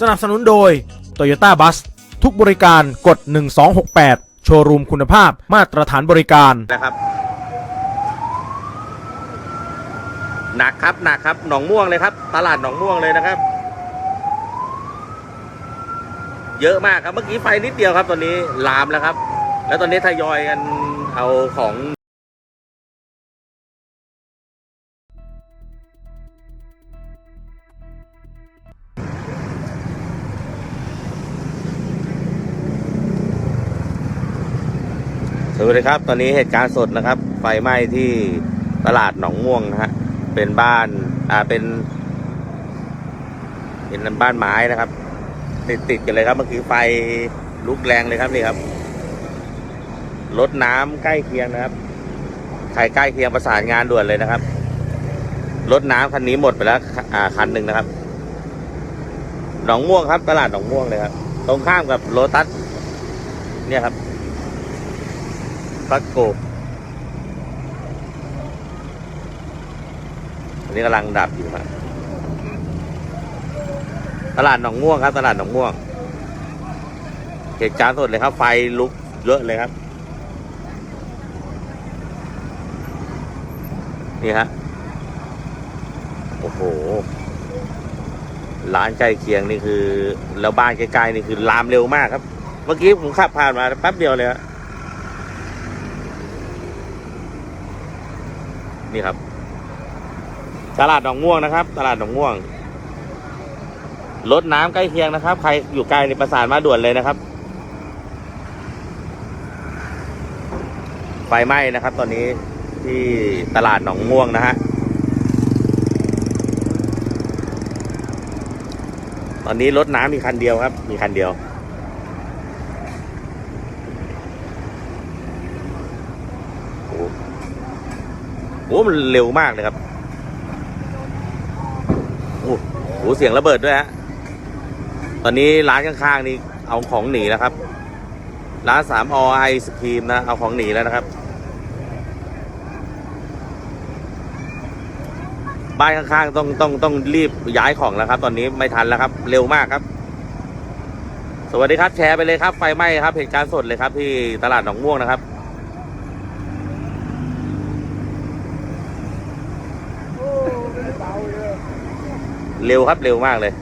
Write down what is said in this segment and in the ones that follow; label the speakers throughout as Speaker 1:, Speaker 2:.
Speaker 1: สนับสนุนโดย Toyota Bus ทุกบริการกด 1268 โชว์รูมคุณภาพมาตรฐานบริการ
Speaker 2: นะครับ หนักครับหนักครับ หนองม่วงเลยครับ ตลาดหนองม่วงเลยนะครับ เยอะมากครับ เมื่อกี้ไฟนิดเดียวครับ ตอนนี้ลามแล้วครับ แล้วตอนนี้ทยอยกันเอาของ สวัสดีครับ ตอนนี้เหตุการณ์สดนะครับ ไฟไหม้ที่ตลาดหนองม่วงนะฮะ เป็นบ้าน อ่า เป็น เป็นบ้านไม้นะครับ ติดติดกันเลยครับเมื่อกี้ไฟลุกแรงเลยครับนี่ครับรถน้ำใกล้เคียงนะครับ ใครใกล้เคียงประสานงานด่วนเลยนะครับ รถน้ำคันนี้หมดไปแล้ว อ่า คันหนึ่งนะครับ หนองม่วงครับ ตลาดหนองม่วงเลยครับ ตรงข้ามกับโลตัส เนี่ยครับ ฟักโกบอันนี้กำลังดับอยู่ครับตลาดหนองม่วงครับ ตลาดหนองม่วงเหตุการณ์สดเลยครับ ไฟลุกเยอะเลยครับ นี่ฮะโอ้โหร้านใกล้เคียงนี่คือ แล้วบ้านใกล้ๆนี่คือลามเร็วมากครับ เมื่อกี้ผมขับผ่านมาแป๊บเดียวเลยฮะ นี่ครับ ตลาดหนองม่วงนะครับ ตลาดหนองม่วงรถน้ำใกล้เคียงนะครับ ใครอยู่ไกลในประสานมาด่วนเลยนะครับ ไฟไหม้นะครับ ตอนนี้ที่ตลาดหนองม่วงนะฮะตอนนี้รถน้ำมีคันเดียวครับ มีคันเดียว โอ้โหโอ้มันเร็วมากเลยครับ โอ้โหเสียงระเบิดด้วยฮะ ตอนนี้ร้านข้างๆนี่เอาของหนีแล้วครับ ร้านสามอไอศครีมนะ เอาของหนีแล้วนะครับ บ้านข้างๆต้องต้องต้องรีบย้ายของแล้วครับ ตอนนี้ไม่ทันแล้วครับ เร็วมากครับ สวัสดีครับแชร์ไปเลยครับไฟไหม้ครับเหตุการณ์สดเลยครับที่ตลาดหนองม่วงนะครับ เร็วครับเร็วมากเลย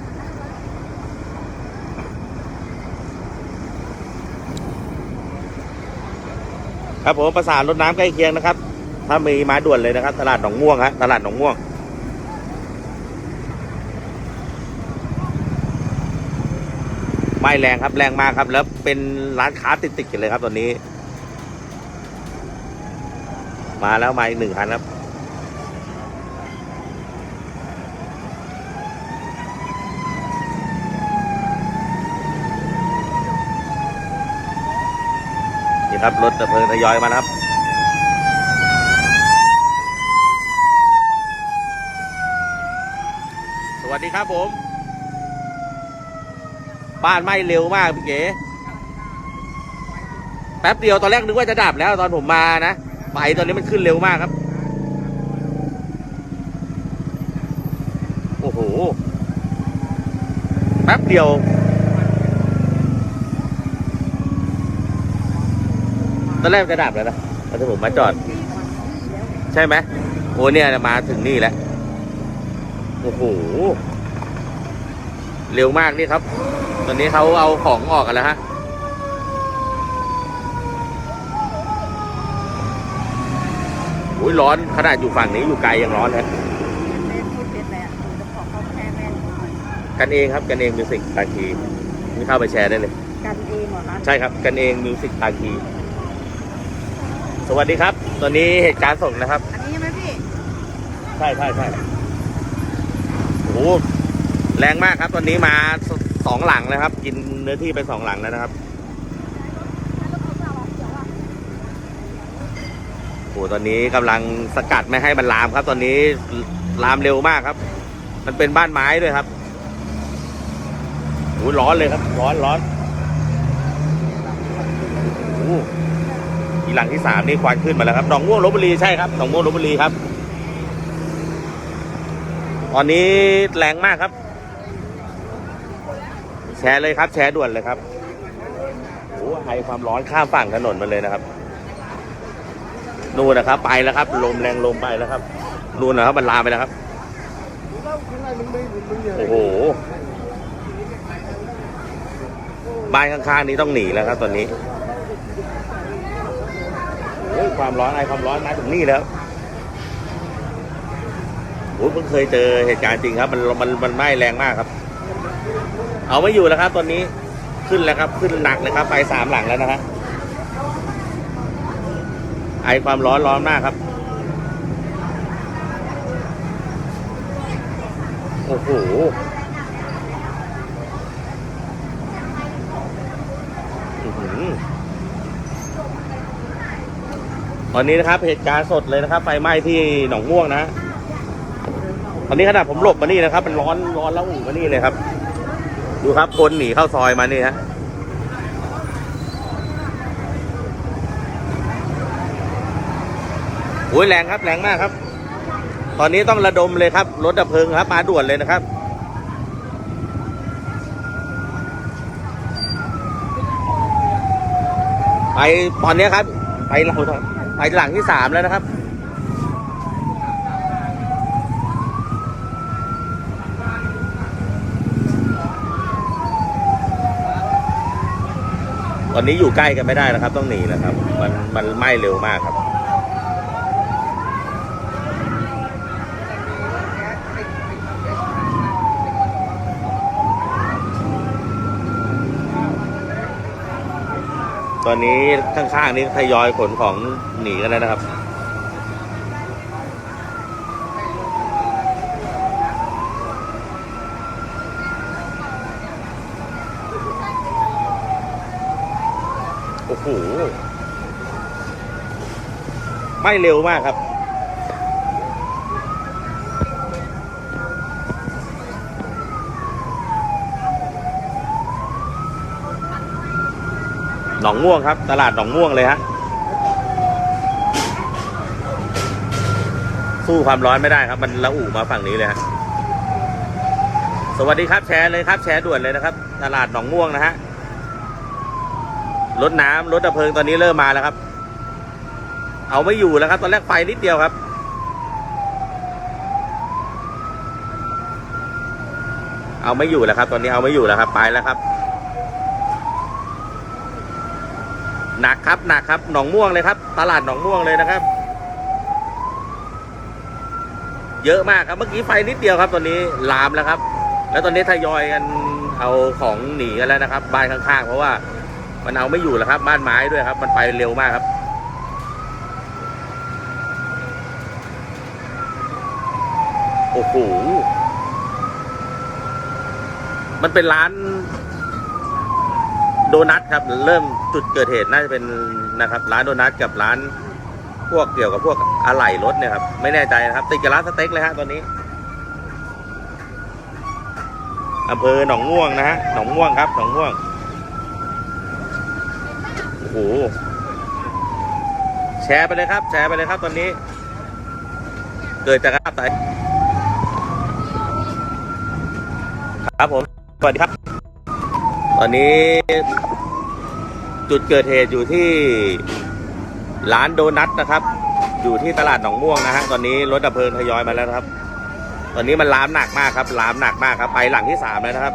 Speaker 2: ครับผมประสานรถน้ำใกล้เคียงนะครับ ถ้ามีมาด่วนเลยนะครับ ตลาดหนองม่วงฮะตลาดหนองม่วงไม่แรงครับแรงมากครับ แล้วเป็นร้านค้าติดๆกันเลยครับตอนนี้ มาแล้วมาอีกหนึ่งคันครับ ครับรถดับเพลิงทยอยมาครับสวัสดีครับผม บ้านไหม้เร็วมากพี่เก๋แป๊บเดียวตอนแรกนึกว่าจะดับแล้วตอนผมมานะไฟตอนนี้มันขึ้นเร็วมากครับ โอ้โห แป๊บเดียว ตอนแรกจะดับแล้วนะตอนที่ผมมาจอด ใช่ไหมโอ้เนี่ยมาถึงนี่แล้วโอ้โหเร็วมากนี่ครับ ตอนนี้เขาเอาของออกกันแล้วฮะโอ้ยร้อนขนาดอยู่ฝั่งนี้อยู่ไกลยังร้อนเลยกันเองครับกันเองมิวสิกตาคีนี่เข้าไปแชร์ได้เลย
Speaker 3: กันเองเหรอคะ
Speaker 2: ใช่ครับ กันเองมิวสิกตาคี สวัสดีครับ ตอนนี้เหตุการณ์ส่งนะครับ
Speaker 3: อันนี้ใช่ไหมพี่
Speaker 2: ใช่ใช่ใช่โอ้โหแรงมากครับ ตอนนี้มาสสองหลังนะครับ กินเนื้อที่ไปสองหลังแล้วนะครับโอ้โหตอนนี้กำลังสกัดไม่ให้มันลามครับ ตอนนี้ลามเร็วมากครับ มันเป็นบ้านไม้ด้วยครับโอ้โหร้อนเลยครับ ร้อนร้อนโอ้โหลังที่สามนี่ควันขึ้นมาแล้วครับหนองม่วงลบบุรีใช่ครับหนองม่วงลบบุรีครับ ตอนนี้แรงมากครับชร์เลยครับ แชร์ด่วนเลยครับโอ้ไอความร้อนข้ามฝั่งถนนมาเลยนะครับนู่นนะครับ ไปแล้วครับ ลมแรงลมไปแล้วครับนู่นนะครับมันลามไปแล้วครับโอ้โหบ้านข้างๆนี้ต้องหนีแล้วครับตอนนี้ โอ้ยความร้อนไอความร้อนมาถึงนี่แล้วโอ้ยเพิ่งเคยเจอเหตุการณ์จริงครับ มันมันมันไหม้แรงมากครับ เอาไม่อยู่แล้วครับ ตอนนี้ขึ้นแล้วครับ ขึ้นหนักเลยครับไฟสามหลังแล้วนะครับไอความร้อนร้อนมากครับ โอ้โห อื้อหือ ตอนนี้นะครับเหตุการณ์สดเลยนะครับ ไฟไหม้ที่หนองม่วงนะ ตอนนี้ขนาดผมหลบมานี่นะครับ มันร้อนร้อนแล้วอู่มานี่เลยครับ ดูครับคนหนีเข้าซอยมานี่ฮะโอ้ยแรงครับแรงมากครับ ตอนนี้ต้องระดมเลยครับรถดับเพลิงครับมาด่วนเลยนะครับไปตอนนี้ครับ ไปเรา ไปหลังที่สามแล้วนะครับตอนนี้อยู่ใกล้กันไม่ได้นะครับ ต้องหนีนะครับ มันมันไหม้เร็วมากครับตอนนี้ข้างๆนี้ทยอยขนของ หนีกันแล้วนะครับ โอ้โหไม่เร็วมากครับหนองม่วงครับ ตลาดหนองม่วงเลยฮะ สู้ความร้อนไม่ได้ครับ มันละอุมาฝั่งนี้เลยฮะสวัสดีครับแชร์เลยครับ แชร์ด่วนเลยนะครับ ตลาดหนองม่วงนะฮะรถน้ำรถดับเพลิงตอนนี้เริ่มมาแล้วครับ เอาไม่อยู่แล้วครับ ตอนแรกไฟนิดเดียวครับ เอาไม่อยู่แล้วครับ ตอนนี้เอาไม่อยู่แล้วครับ ไปแล้วครับหนักครับหนักครับหนองม่วงเลยครับ ตลาดหนองม่วงเลยนะครับ เยอะมากครับเมื่อกี้ไฟนิดเดียวครับ ตอนนี้ลามแล้วครับ แล้วตอนนี้ทยอยกันเอาของหนีกันแล้วนะครับ บ้านข้างๆ เพราะว่ามันเอาไม่อยู่แล้วครับ บ้านไม้ด้วยครับ มันไปเร็วมากครับโอ้โหมันเป็นร้าน โดนัทครับ เริ่มจุดเกิดเหตุน่าจะเป็นนะครับ ร้านโดนัทกับร้าน พวกเกี่ยวกับพวก อะไหล่รถเนี่ยครับ ไม่แน่ใจนะครับ ติดกับร้านสเต็กเลยฮะตอนนี้อำเภอหนองม่วงนะฮะหนองม่วงครับหนองม่วงโอ้โหแชร์ไปเลยครับ แชร์ไปเลยครับ ตอนนี้ เกิดจากอะไรครับผมสวัสดีครับ ตอนนี้ จุดเกิดเหตุอยู่ที่ร้านโดนัทนะครับ อยู่ที่ตลาดหนองม่วงนะฮะตอนนี้รถดับเพลิงทยอยมาแล้วครับ ตอนนี้มันลามหนักมากครับลามหนักมากครับ ไปหลังที่สามแล้วนะครับ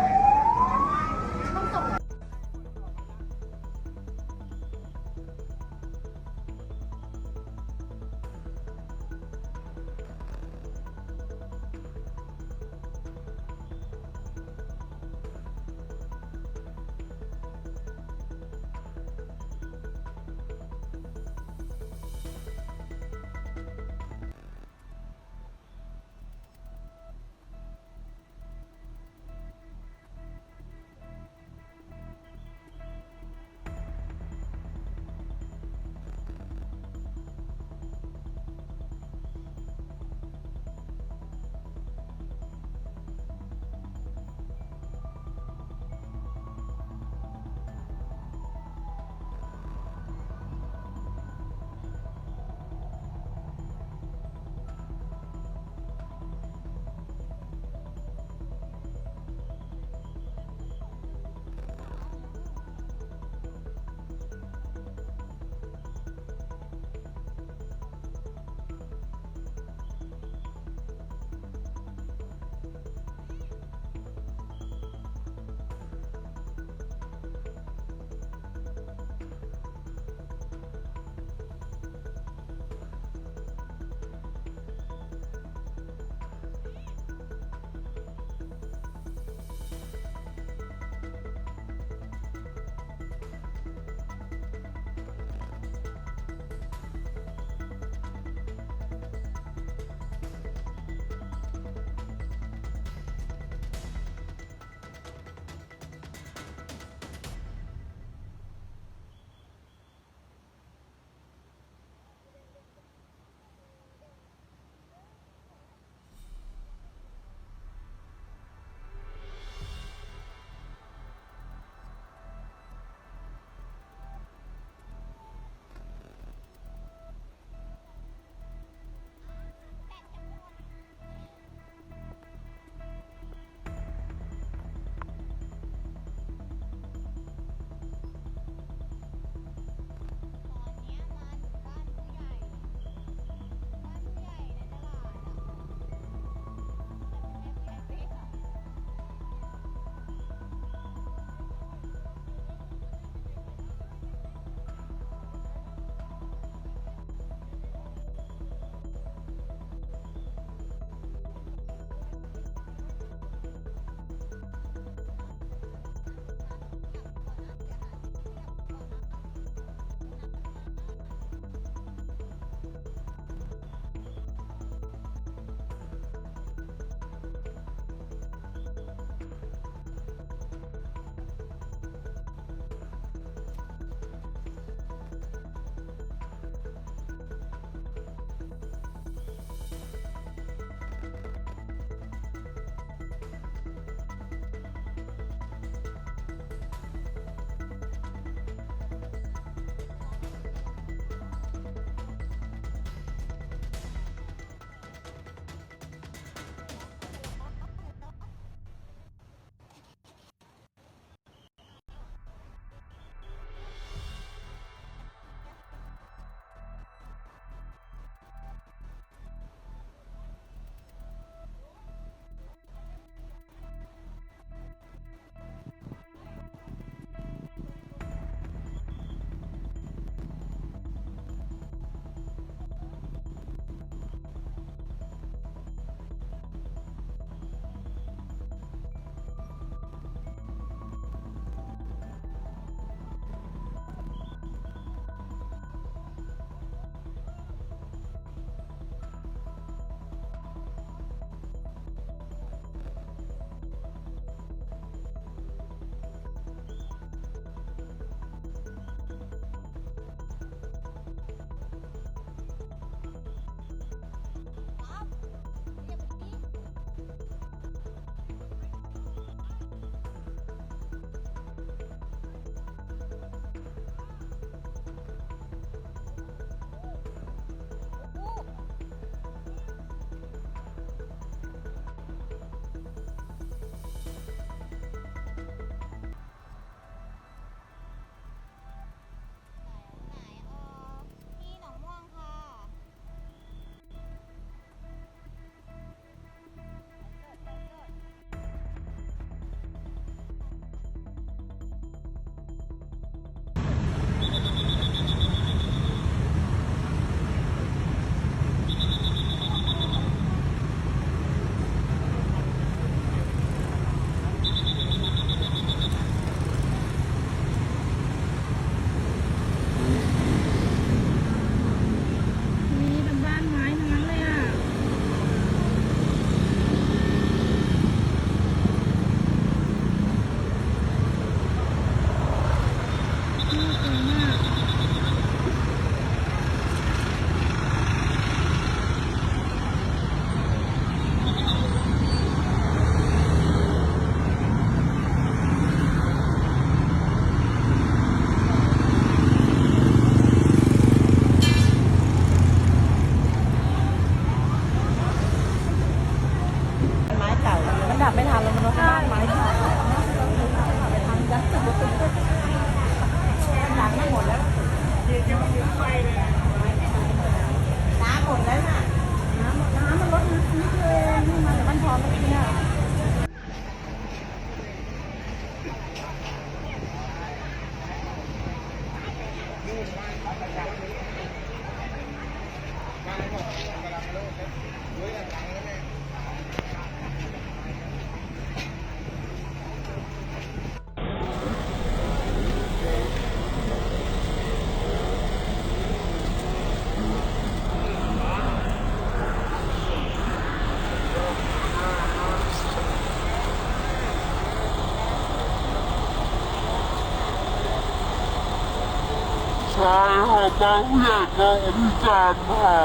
Speaker 3: ช่ค่ะบางผู้ใหญ่ก็วิจารณ์ค่ะ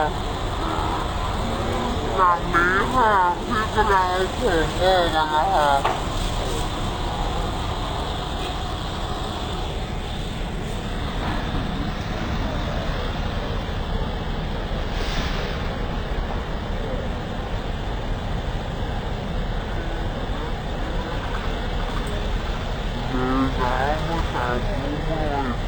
Speaker 3: หลังนี้ค่ะที่กำลังแข่งออกกันนะคะ เดินน้ำมาสาธุหน่อย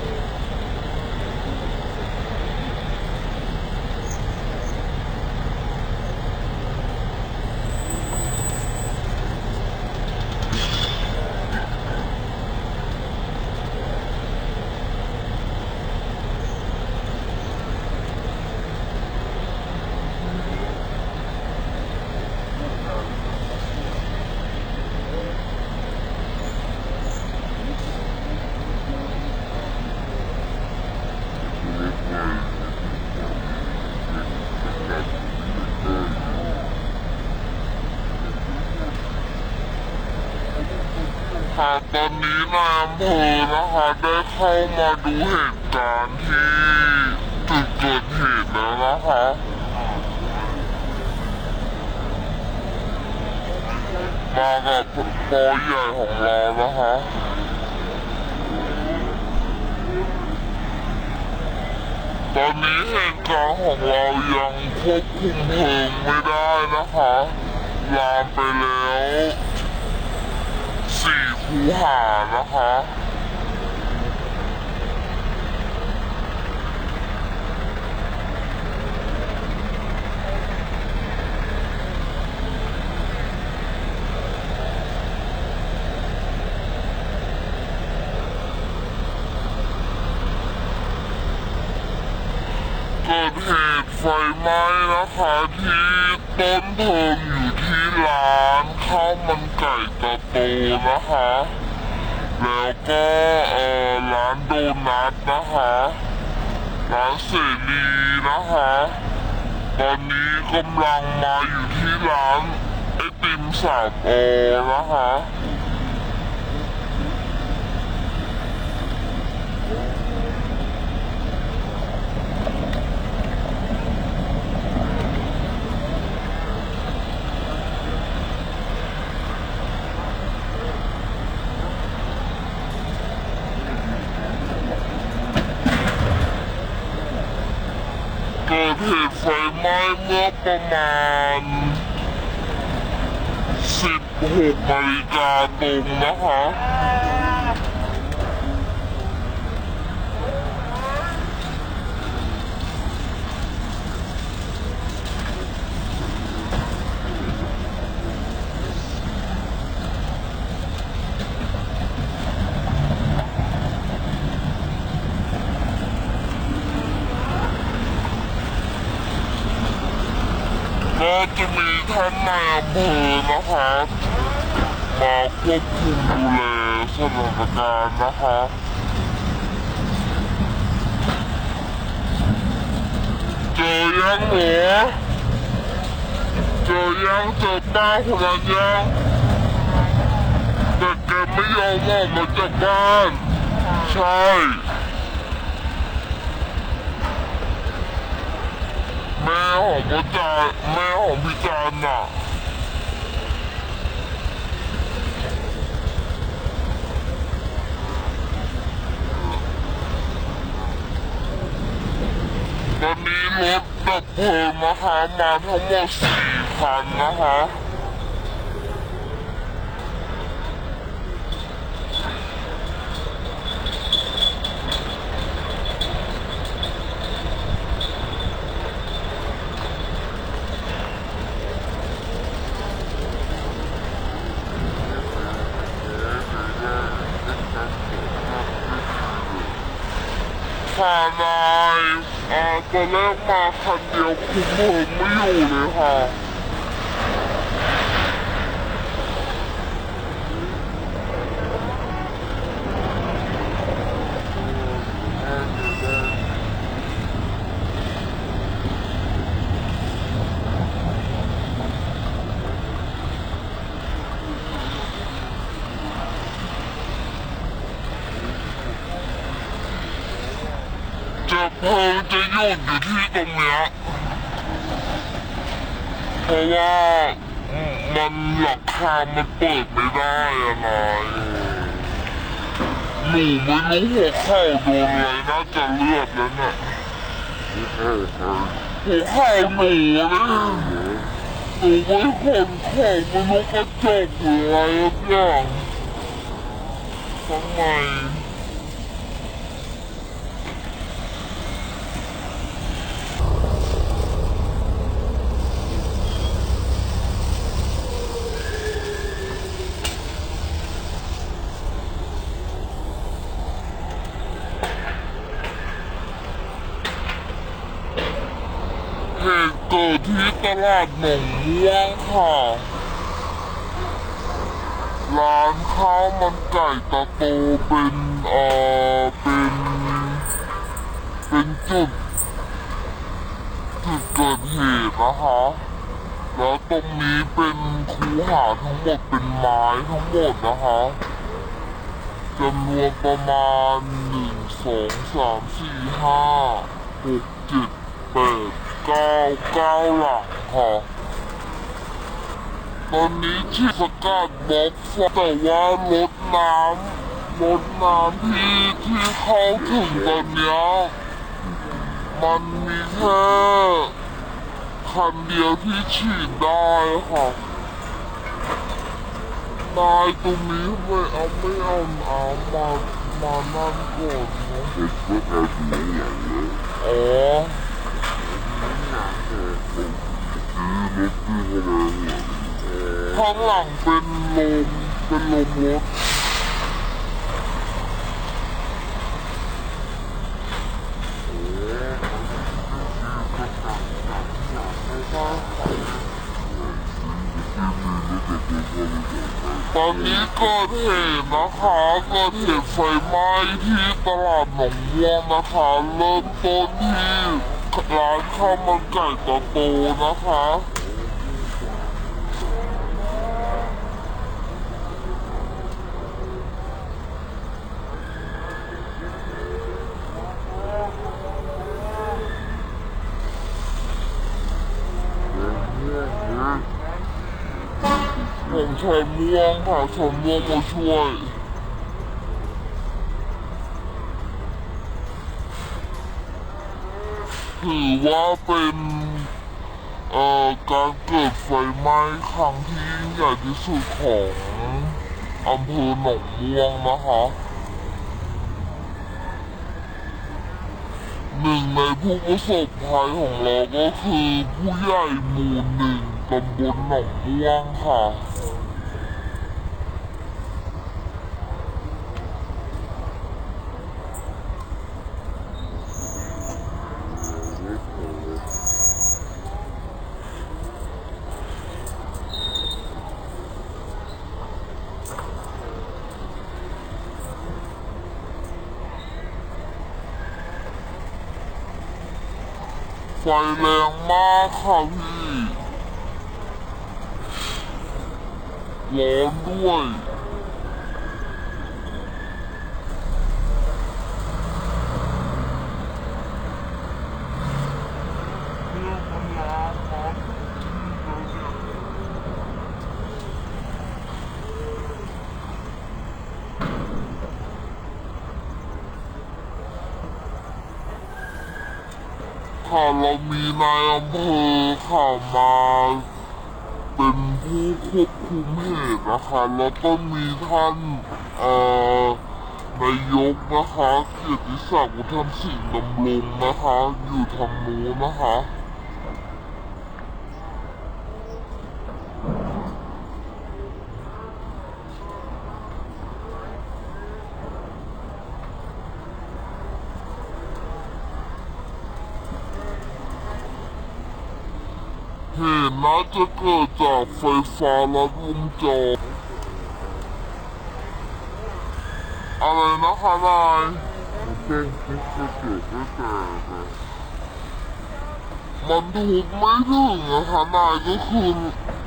Speaker 3: ค่ะ ตอนนี้นายอำเภอนะคะได้เข้ามาดูเหตุการณ์ที่จุดเกิดเหตุแล้วนะคะ มากับปรใหญ่ของเรานะคะตอนนี้เหตุการณ์ของเรายังควบคุมเพลิงไม่ได้นะคะ ลามไปแล้ว สี่คูหานะคะเกิดเหตุไฟไหม้นะคะที่ต้นเพลิงอยู่ ร้านข้าวมันไก่ตะโตนะคะ แล้วก็เอ่อร้านโดนัทนะคะ ร้านเสรีนะคะ ตอนนี้กำลังมาอยู่ที่ร้านไอติมสามโอนะคะ เหตุไฟไหม้เมื่อประมาณ 16นาฬิกาตรงนะคะ ก็ จะมีท่านนายอำเภอนะคะมาควบคุมดูแลสถานการณ์นะคะเจอยังหนูเจอยังเจอป้าคนนั้นยังแต่แกไม่ยอมออกมาจากบ้าน ใช่ แม่ ของพี่จานแม่ของพี่จานน่ะวันนี้รถดับเพลิงนะคะมาทั้งหมดสี่คันนะคะ ค่ะนายอ่าตอนแรกมาคันเดียวคุมเพลิงไม่อยู่เลยค่ะ เพลิงจะหยุดอยู่ที่ตรงเนี้ยเพราะว่ามันหลังคามันเปิดไม่ได้อะไรหนูไม่รู้หัวเข่าโดนอะไรน่าจะเลือดแล้วน่ะหัวเข่าหนูนะหนูไม่คนเข่าไม่รู้กระจกหรืออะไรสักอย่างข้าน เห ตุเกิดที่ตลาดหนองม่วงค่ะ ร้านข้าวมันไก่ตะโตเป็นเอ่อเป็นเป็นจุดจุดเกิดเหตุนะคะ แล้วตรงนี้เป็นคูหาทั้งหมดเป็นไม้ทั้งหมดนะคะจำนวนประมาณหนึ่งสองสามสี่ห้าหกเจ็ด เก้าเก้าหลังค่ะตอนนี้ที่สกัดบล็อกไฟแต่ว่ารถน้ำรถน้ำที่ที่เข้าถึงตอนเนี้ยมันมีแค่คันเดียวที่ฉีดได้ค่ะนายตรงนี้ไม่เอาไม่เอาเอามามานั่นก่อนนะไม่เอาดูหลังเลยอ๋อ ข้างหลังเป็นลม เป็นลมรถตอนนี้เกิดเหตุนะคะเกิดเหตุไฟไหม้ที่ตลาดหนองม่วงนะคะ เริ่มต้นที่ ร้านข้าวมันไก่ตะโตนะคะ ผมชายม่วงค่ะชายม่วงมาช่วย ถือว่าเป็นเอ่อการเกิดไฟไหม้ครั้งที่ยิ่งใหญ่ที่สุดของอำเภอหนองม่วงนะคะหนึ่งในผู้ประสบภัยของเราก็คือผู้ใหญ่หมู่หนึ่งตำบลหนองม่วงค่ะ ฟแรงมากค่ะพี่ร้อนด้วย ค่ะเรามีนายอำเภอค่ะมาเป็นผู้ควบคุมเหตุนะคะ แล้วก็มีท่านนายกนะคะ เกียรติศักดิ์วุฒนสิงห์ดำรงนะคะ อยู่ทางนู้นนะคะ เหตุน่า จะเกิดจากไฟฟ้าลัดวงจรอะไรนะคะนายเป็นทุกกระจกไม่แตกอะมันทุบไม่ถึงนะคะนายก็คือ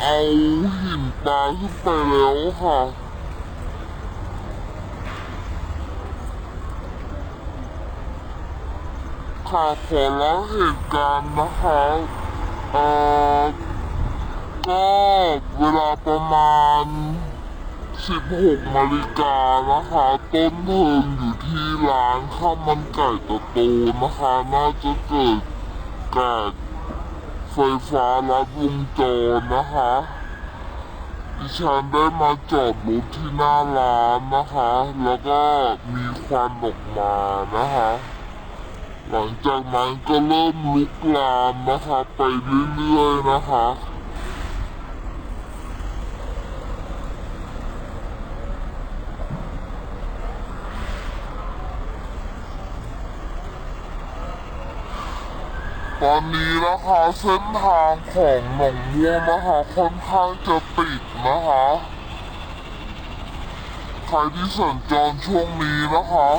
Speaker 3: เอาหินปลาขึ้นไปแล้วค่ะคค่ะขอเล่าเหตุการณ์นะคะเอ่อ ก็เวลาประมาณ 16นาฬิกานะคะ ต้นเพลิงอยู่ที่ร้านข้าวมันไก่ตะโตนะคะ น่าจะเกิดจากไฟฟ้าลัดวงจรนะคะดิฉันได้มาจอดรถที่หน้าร้านนะคะ แล้วก็มีควันออกมานะคะ หลังจากนั้นก็เริ่มลุกลามนะคะ ไปเรื่อยๆนะคะ อนนี้นะคะเส้นทางของหนองบัวงนะคะค่อนข้างจะปิดนะคะ ใครที่สัญจรช่วงนี้นะคะ